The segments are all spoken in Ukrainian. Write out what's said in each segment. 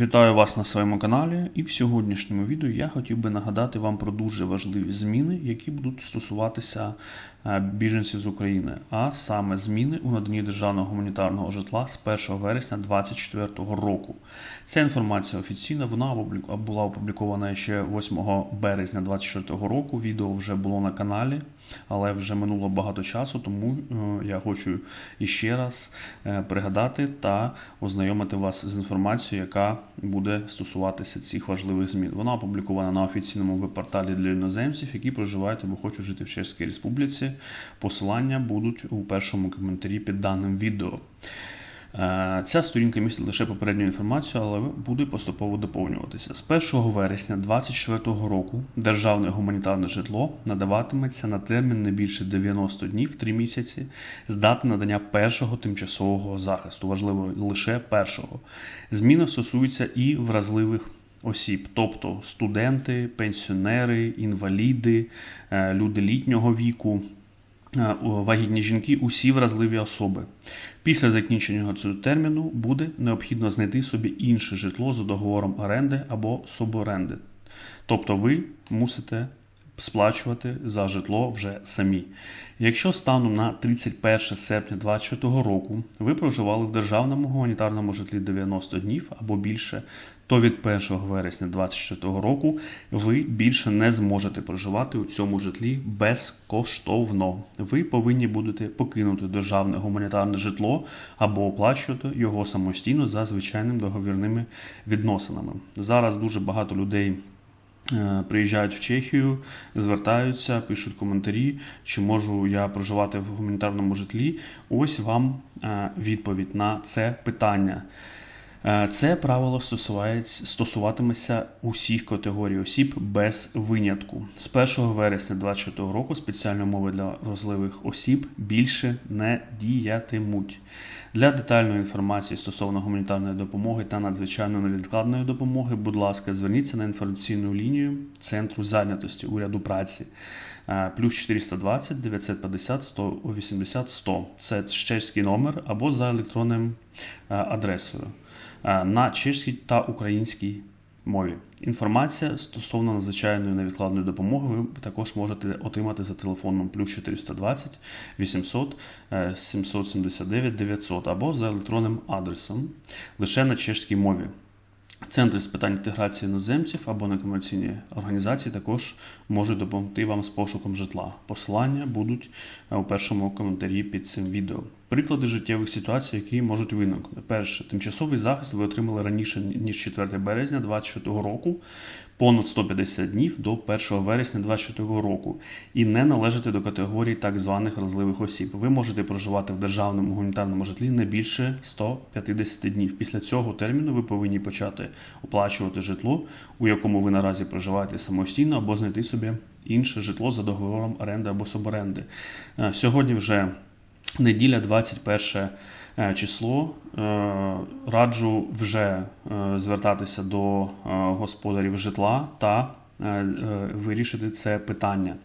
Вітаю вас на своєму каналі, і в сьогоднішньому відео я хотів би нагадати вам про дуже важливі зміни, які будуть стосуватися біженців з України, а саме зміни у наданні державного гуманітарного житла з 1 вересня 2024 року. Ця інформація офіційна, вона була опублікована ще 8 березня 2024 року. Відео вже було на каналі, але вже минуло багато часу, тому е, я хочу іще раз е, пригадати та ознайомити вас з інформацією, яка буде стосуватися цих важливих змін. Вона опублікована на офіційному веб-порталі для іноземців, які проживають або хочуть жити в Чеській Республіці. Посилання будуть у першому коментарі під даним відео. Е, Ця сторінка містить лише попередню інформацію, але буде поступово доповнюватися. З 1 вересня 2024 року державне гуманітарне житло надаватиметься на термін не більше 90 днів 3 місяці з дати надання першого тимчасового захисту. Важливо лише першого. Зміни стосуються і вразливих осіб, тобто студенти, пенсіонери, інваліди, е, люди літнього віку. Е, вагітні жінки, усі вразливі особи. Після закінчення цього терміну буде необхідно знайти собі інше житло за договором оренди або суборенди. Тобто ви мусите сплачувати за житло вже самі. Якщо станом на 31 серпня 2024 року ви проживали в державному гуманітарному житлі 90 днів або більше, то від 1 вересня 2024 року ви більше не зможете проживати у цьому житлі безкоштовно. Ви повинні будете покинути державне гуманітарне житло або оплачувати його самостійно за звичайними договірними відносинами. Зараз дуже багато людей. Е, Приїжджають в Чехію, звертаються, пишуть коментарі, чи можу я проживати в гуманітарному житлі. Ось вам е, відповідь на це питання. Е, Це правило стосуватиметься усіх категорій осіб без винятку. З 1 вересня 2024 року спеціальні умови для вразливих осіб більше не діятимуть. Для детальної інформації стосовно гуманітарної допомоги та надзвичайної невідкладної допомоги, будь ласка, зверніться на інформаційну лінію Центру зайнятості уряду праці. Е, Плюс 420 950 180 100. Це чеський номер або за електронним е, адресою на чеській та українській мові. Інформація стосовно надзвичайної невідкладної допомоги ви також можете отримати за телефоном плюс 420 800 е, 779 900 або за електронним адресом лише на чеській мові. Центри з питань інтеграції іноземців або некомерційні організації також можуть допомогти вам з пошуком житла. Посилання будуть е, у першому коментарі під цим відео. Приклади життєвих ситуацій, які можуть виникнути. Перше, тимчасовий захист ви отримали раніше ніж 4 березня 2024 року, понад 150 днів до 1 вересня 2024 року, і не належите до категорії так званих вразливих осіб. Ви можете проживати в державному гуманітарному житлі не більше 150 днів. Після цього терміну ви повинні почати оплачувати житло, у якому ви наразі проживаєте самостійно, або знайти собі інше житло за договором оренди або суборенди. Е, Сьогодні вже неділя, 21 е, число. Е, Раджу вже е, звертатися до господарів житла та вирішити це питання.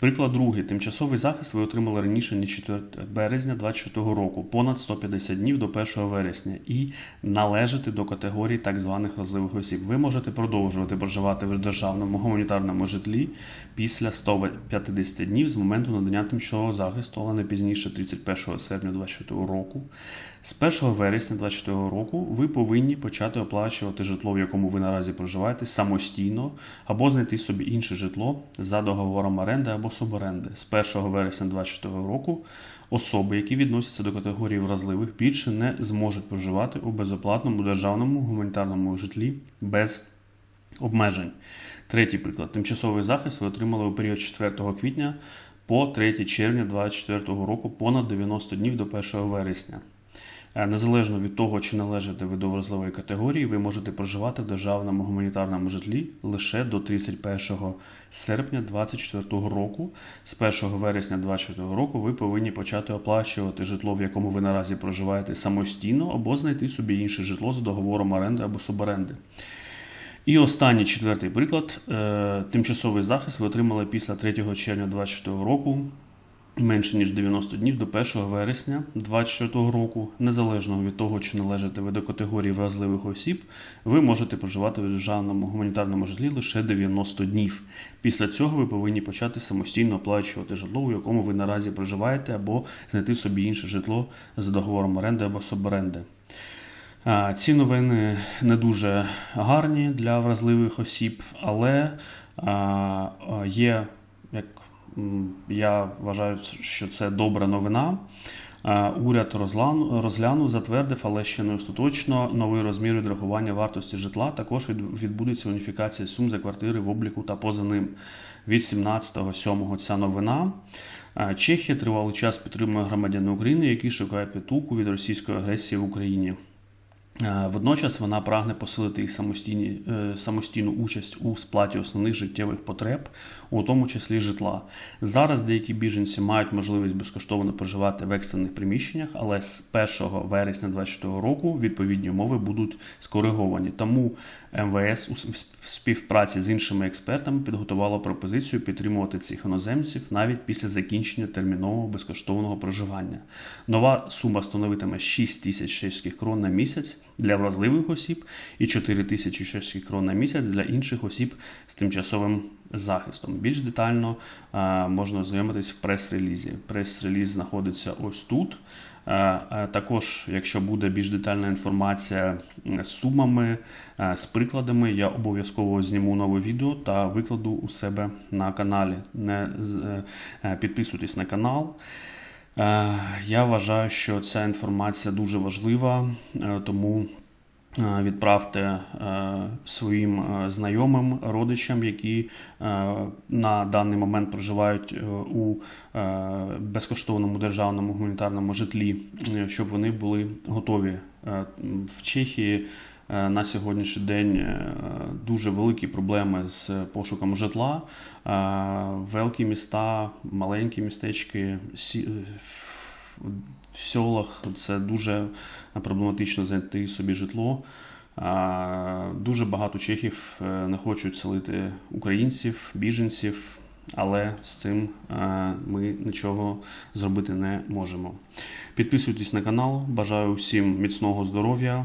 Приклад другий. Тимчасовий захист ви отримали раніше, ніж 4 березня 2024 року, понад 150 днів до 1 вересня, і належите до категорії так званих вразливих осіб. Ви можете продовжувати проживати в державному гуманітарному житлі після 150 днів з моменту надання тимчасового захисту, але не пізніше 31 серпня 2024 року. З 1 вересня 2024 року ви повинні почати оплачувати житло, в якому ви наразі проживаєте, самостійно, або знайти собі інше житло за договором оренди або суборенди. З 1 вересня 2024 року особи, які відносяться до категорії вразливих, більше не зможуть проживати у безоплатному державному гуманітарному житлі без обмежень. Третій приклад. Тимчасовий захист ви отримали у період 4 квітня по 3 червня 2024 року понад 90 днів до 1 вересня. Е, Незалежно від того, чи належите ви до вразливої категорії, ви можете проживати в державному гуманітарному житлі лише до 31 серпня 2024 року. З 1 вересня 2024 року ви повинні почати оплачувати житло, в якому ви наразі проживаєте самостійно, або знайти собі інше житло за договором оренди або суборенди. І останній четвертий приклад. Е, Тимчасовий захист ви отримали після 3 червня 2024 року менше ніж 90 днів до 1 вересня 2024 року, незалежно від того, чи належите ви до категорії вразливих осіб, ви можете проживати в державному гуманітарному житлі лише 90 днів. Після цього ви повинні почати самостійно оплачувати житло, у якому ви наразі проживаєте, або знайти собі інше житло за договором оренди або суборенди. Ці новини не дуже гарні для вразливих осіб, але є, як я вважаю, що це добра новина. Уряд розглянув, затвердив, але ще не остаточно новий розмір відрахування вартості житла. Також відбудеться уніфікація сум за квартири в обліку та поза ним. Від 17.07 ця новина. Чехія тривалий час підтримує громадян України, які шукають притулку від російської агресії в Україні. Е, Водночас вона прагне посилити їх самостійні, е, самостійну участь у сплаті основних життєвих потреб, у тому числі житла. Зараз деякі біженці мають можливість безкоштовно проживати в екстрених приміщеннях, але з 1 вересня 2024 року відповідні умови будуть скориговані. Тому МВС у співпраці з іншими експертами підготувало пропозицію підтримувати цих іноземців навіть після закінчення термінового безкоштовного проживання. Нова сума становитиме 6 тисяч чеських крон на місяць для вразливих осіб і 4 тисячі чеських крон на місяць для інших осіб з тимчасовим захистом. Більш детально е, можна ознайомитись в прес-релізі. Прес-реліз знаходиться ось тут. Е, е, Також, якщо буде більш детальна інформація з сумами, з прикладами, я обов'язково зніму нове відео та викладу у себе на каналі. Не підписуйтесь на канал. Е, Я вважаю, що ця інформація дуже важлива, е, тому е, відправте своїм знайомим, родичам, які на даний момент проживають у безкоштовному державному гуманітарному житлі, щоб вони були готові. В Чехії на сьогоднішній день е, дуже великі проблеми з пошуком житла. Е, Великі міста, маленькі містечки, в селах це дуже проблематично знайти собі житло. Дуже багато чехів е, не хочуть селити українців, біженців, але з цим е, ми нічого зробити не можемо. Підписуйтесь на канал. Бажаю всім міцного здоров'я